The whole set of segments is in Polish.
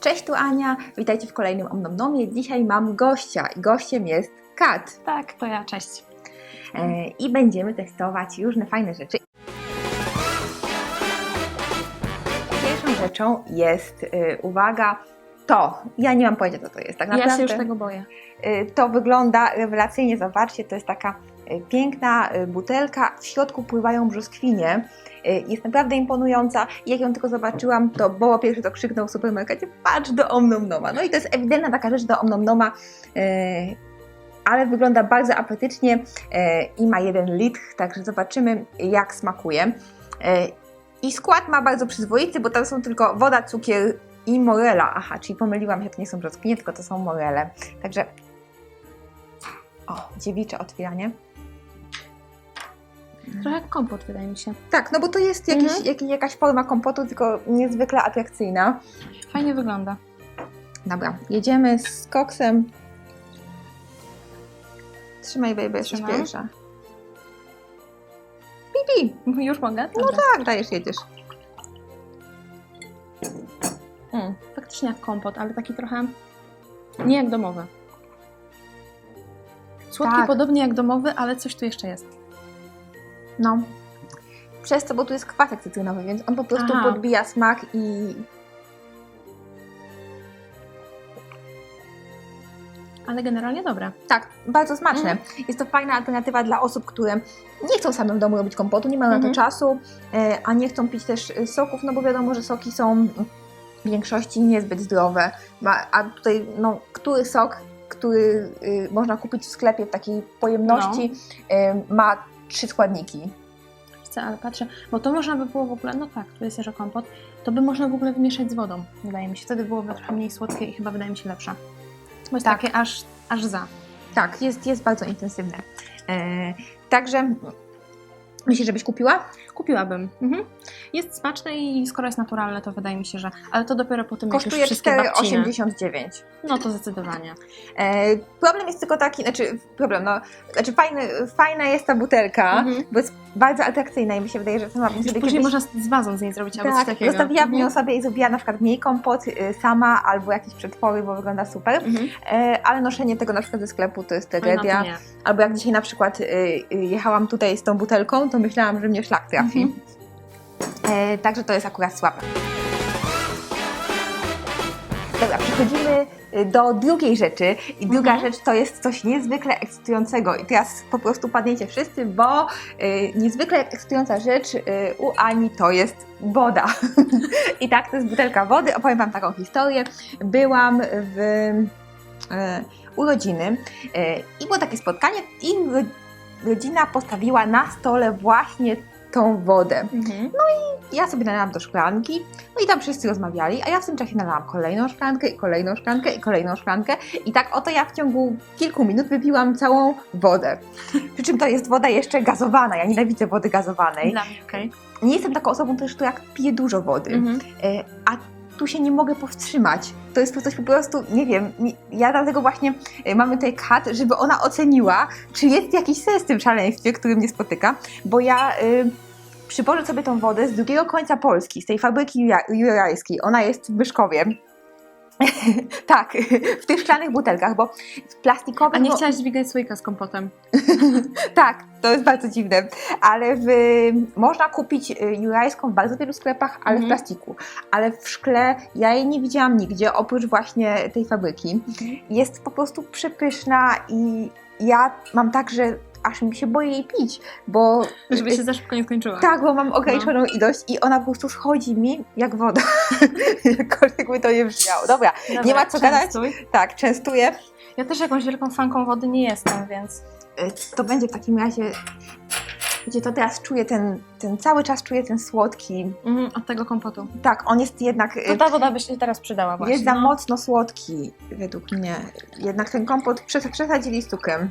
Cześć, tu Ania. Witajcie w kolejnym Omnomnomie. Dzisiaj mam gościa i gościem jest Kat. Tak, to ja, cześć. E, I będziemy testować różne fajne rzeczy. Pierwszą rzeczą jest, e, uwaga, to. Ja nie mam pojęcia, co to jest. Tak naprawdę Ja się już tego boję. e, to wygląda rewelacyjnie. Zobaczcie, to jest taka e, piękna butelka. W środku pływają brzoskwinie. E, Jest naprawdę imponująca. Jak ją tylko zobaczyłam, to Boło pierwszy to krzyknął w supermarkecie, patrz do Omnomnoma. No i to jest ewidentna taka rzecz do Omnomnoma, e, ale wygląda bardzo apetycznie e, i ma jeden litr, także zobaczymy jak smakuje. I skład ma bardzo przyzwoity, bo tam są tylko woda, cukier i morela. Aha, czyli pomyliłam się, to nie są brzoskwinie, tylko to są morele. Także o, dziewicze otwieranie. Trochę jak kompot, wydaje mi się. Tak, no bo to jest jakiś, Mhm. jakiś, jakaś forma kompotu, tylko niezwykle atrakcyjna. Fajnie wygląda. Dobra, jedziemy z koksem. Trzymaj, baby, jesteś pierwsza. Pipi! Już mogę? No Dobra. tak, dajesz, jedziesz. Mm. Faktycznie jak kompot, ale taki trochę nie jak domowy. Słodki Tak. podobnie jak domowy, ale coś tu jeszcze jest. No. Przez to, bo tu jest kwasek cytrynowy, więc on po prostu Aha. podbija smak i Ale generalnie dobre. tak, bardzo smaczne. Mm. Jest to fajna alternatywa dla osób, które nie chcą samym w domu robić kompotu, nie mają na Mhm. to czasu, e, a nie chcą pić też e, soków, no bo wiadomo, że soki są w większości niezbyt zdrowe. A tutaj, no, który sok, który y, można kupić w sklepie w takiej pojemności, y, ma trzy składniki. Chcę, ale patrzę, bo to można by było w ogóle, no tak, tu jest jeszcze kompot, to by można w ogóle wymieszać z wodą, wydaje mi się. Wtedy byłoby trochę mniej słodkie i chyba wydaje mi się lepsze. Bo jest Tak. takie aż, aż za. Tak, jest, jest bardzo intensywne. E, także myślisz, żebyś kupiła? Kupiłabym. Mhm. Jest smaczne i skoro jest naturalne, to wydaje mi się, że. Ale to dopiero po tym, jak Kosztuje już wszystkie babciny. 4,89. No to zdecydowanie. E, problem jest tylko taki, znaczy problem, no, znaczy fajny, fajna jest ta butelka, Mhm. bo jest bardzo atrakcyjna i mi się wydaje, że sama bym sobie później kiedyś... można z wazą z niej zrobić albo coś Tak, takiego. zostawiłabym ją Mhm. sobie i zrobiła na przykład mniej kompot y, sama albo jakieś przetwory, bo wygląda super. Mhm. E, ale noszenie tego na przykład ze sklepu to jest no tragedia. nie. Albo jak dzisiaj na przykład y, y, jechałam tutaj z tą butelką, to myślałam, że mnie szlak trafi. Mhm. E, także to jest akurat słabe. Dobra, przechodzimy y, do drugiej rzeczy. I druga Mhm. rzecz to jest coś niezwykle ekscytującego. I teraz po prostu padniecie wszyscy, bo y, niezwykle ekscytująca rzecz y, u Ani to jest woda. I tak, to jest butelka wody. Opowiem Wam taką historię. Byłam w e, urodziny e, i było takie spotkanie i rodzina postawiła na stole właśnie tą wodę. Mhm. Ja sobie nalałam do szklanki, no i tam wszyscy rozmawiali, a ja w tym czasie nalałam kolejną szklankę i kolejną szklankę i kolejną szklankę i tak oto ja w ciągu kilku minut wypiłam całą wodę. Przy czym to jest woda jeszcze gazowana, ja nienawidzę wody gazowanej. Mnie, okej. Nie jestem taką osobą też, która pije dużo wody, Mhm. e, a tu się nie mogę powstrzymać. To jest coś po prostu, nie wiem, ja dlatego właśnie e, mamy tutaj kat, żeby ona oceniła, czy jest jakiś sens w tym szaleństwie, który mnie spotyka, bo ja y, sobie tą wodę z drugiego końca Polski, z tej fabryki jura- jurajskiej. Ona jest w Byszkowie. tak, w tych szklanych butelkach, bo w plastikowych... A nie bo- chciałaś dźwigać słoika z kompotem? tak, to jest bardzo dziwne, ale w, można kupić y, jurajską w bardzo wielu sklepach, ale Mhm. w plastiku. Ale w szkle ja jej nie widziałam nigdzie, oprócz właśnie tej fabryki. Jest po prostu przepyszna i ja mam tak, że aż mi się boję jej pić, bo... Żeby się za szybko nie skończyła. Tak, bo mam ograniczoną ilość i ona po prostu schodzi mi jak woda. Jakkolwiek by to nie brzmiało. Dobra, Dobra, nie ma co gadać. częstuj. tak, częstuję. Ja też jakąś wielką fanką wody nie jestem, więc. Y, to będzie w takim razie. Wiecie, to teraz czuję ten, ten cały czas czuję ten słodki. Mhm, od tego kompotu. Tak, on jest jednak. To ta woda by się teraz przydała właśnie. jest za no. mocno słodki, według mnie. Jednak ten kompot przes- przesadzili z cukrem.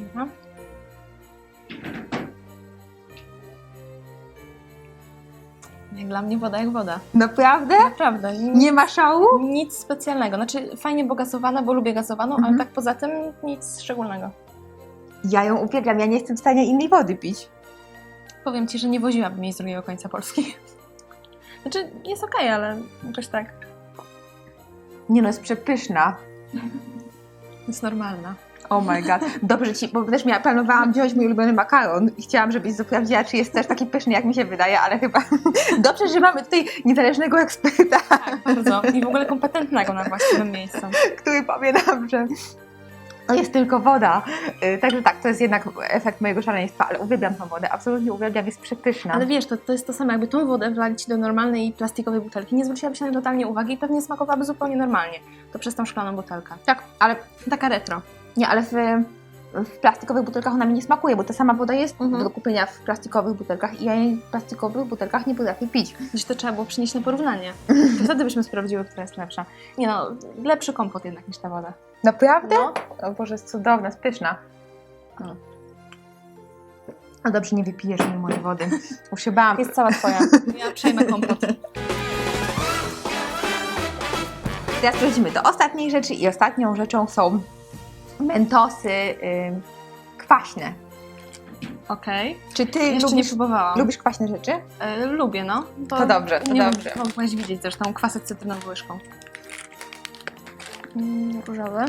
Mhm. Jak dla mnie woda jak woda. Naprawdę? Naprawdę. Nic, Nie ma szału? nic specjalnego. Znaczy fajnie, bo gazowana, bo lubię gazowaną, Mhm. ale tak poza tym nic szczególnego. Ja ją uwielbiam, ja nie jestem w stanie innej wody pić. Powiem Ci, że nie woziłabym jej z drugiego końca Polski. Znaczy, jest okej, ale jakoś tak Nie no, jest przepyszna. jest normalna. Oh my god. Dobrze ci, bo też miała, planowałam wziąć mój ulubiony makaron i chciałam, żebyś sprawdziła, czy jest też taki pyszny, jak mi się wydaje, ale chyba dobrze, że mamy tutaj niezależnego eksperta, Tak, bardzo. I w ogóle kompetentnego na właściwym miejscu. który powie to jest tylko woda. Y, Także tak, to jest jednak efekt mojego szaleństwa, ale uwielbiam tą wodę, absolutnie uwielbiam, jest przepyszna. Ale wiesz, to, to jest to samo, jakby tą wodę wlalić do normalnej plastikowej butelki, nie zwróciłabyś na nią totalnie uwagi i pewnie smakowałaby zupełnie normalnie. To przez tą szklaną butelkę. tak, ale Taka retro. Nie, ale w, w plastikowych butelkach ona mi nie smakuje, bo ta sama woda jest Mhm. do kupienia w plastikowych butelkach i ja jej w plastikowych butelkach nie potrafię pić. Gdzieś to trzeba było przynieść na porównanie. To wtedy byśmy sprawdziły, która jest lepsza. Nie no, lepszy kompot jednak niż ta woda. Naprawdę? No. O Boże, jest cudowna, jest pyszna. No. A dobrze, nie wypijesz mi mojej wody. Już się bałam. Jest cała twoja. Ja przejmę kompot. Teraz przechodzimy do ostatniej rzeczy i ostatnią rzeczą są mentosy ym, kwaśne. Okej. Czy ty Jeszcze nie lubisz, próbowałam. lubisz kwaśne rzeczy? E, lubię, no. To dobrze, to nie dobrze. Mogłaś widzieć zresztą kwasy cytrynową łyżką. Mm, różowy.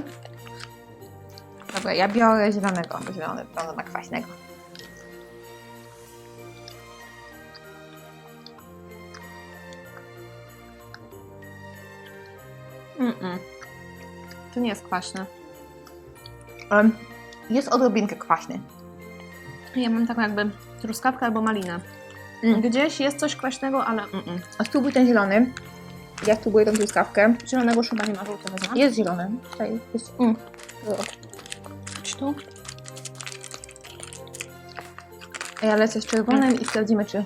Dobra, ja biorę zielonego, bo zielony wygląda na kwaśnego. Mm-mm. To nie jest kwaśne. Jest odrobinkę kwaśny. Ja mam taką jakby truskawkę albo malinę. Mm. Gdzieś jest coś kwaśnego, ale mm-mm. A spróbuj ten zielony. Ja spróbuję tą truskawkę. Zielonego chyba nie ma, żółty wezmę. Jest zielony. Tutaj jest. Mm. Chodź tu. Ja lecę z czerwonym i sprawdzimy, czy.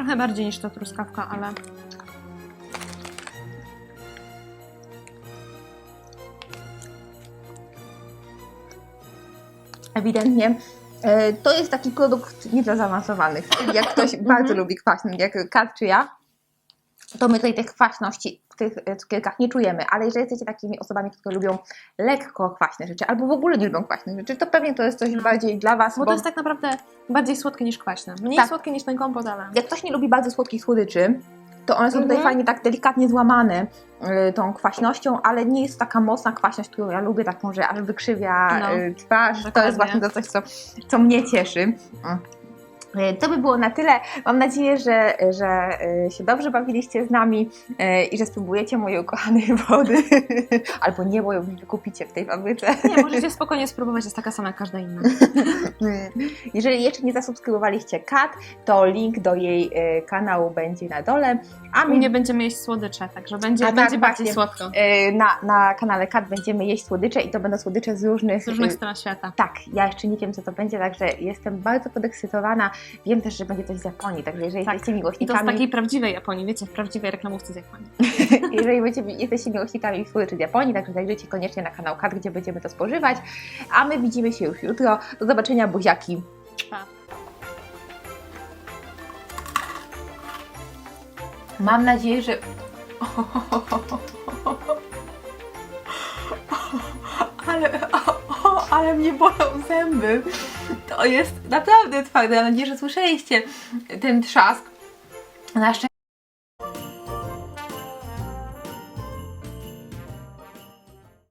Trochę bardziej niż ta truskawka, ale Ewidentnie e, to jest taki produkt nie dla zaawansowanych. Jak ktoś bardzo lubi kwaśny, jak Kat czy ja, to my tutaj tej kwaśności w tych e, cukierkach nie czujemy, ale jeżeli jesteście takimi osobami, które lubią lekko kwaśne rzeczy, albo w ogóle nie lubią kwaśnych rzeczy, to pewnie to jest coś bardziej dla Was, bo to jest tak naprawdę bardziej słodkie niż kwaśne. Mniej Tak. słodkie niż ten kompot, ale jak ktoś nie lubi bardzo słodkich słodyczy, to one są tutaj Mhm. fajnie tak delikatnie złamane y, tą kwaśnością, ale nie jest taka mocna kwaśność, którą ja lubię, taką, że aż wykrzywia No, y, twarz. To dokładnie. jest właśnie to coś, co, co mnie cieszy. Mm. Y, To by było na tyle. Mam nadzieję, że, że y, się dobrze bawiliście z nami y, i że spróbujecie mojej ukochanej wody. Albo nie, bo ją kupicie w tej fabryce. nie, możecie spokojnie spróbować, jest taka sama jak każda inna. Jeżeli jeszcze nie zasubskrybowaliście Kat, to link do jej kanału będzie na dole. A my mnie będziemy jeść słodycze, także będzie, A tak, będzie bardziej właśnie. słodko. na, na kanale Kat będziemy jeść słodycze i to będą słodycze z różnych. Z różnych stron świata. tak, ja jeszcze nie wiem, co to będzie, także jestem bardzo podekscytowana. Wiem też, że będzie coś z Japonii, także jeżeli Tak. jesteście I to z miłośnikami, takiej prawdziwej Japonii, wiecie, w prawdziwej reklamówce z Japonii. jeżeli będziecie, jesteście miłośnikami słodyczy z Japonii, także zajrzyjcie koniecznie na kanał Kat, gdzie będziemy to spożywać. A my widzimy się już jutro. Do zobaczenia, buziaki. Pa. Mam nadzieję, że. Ale, ale mnie bolą zęby. Jest naprawdę twarde. Mam nadzieję, że słyszeliście ten trzask. Na szczęście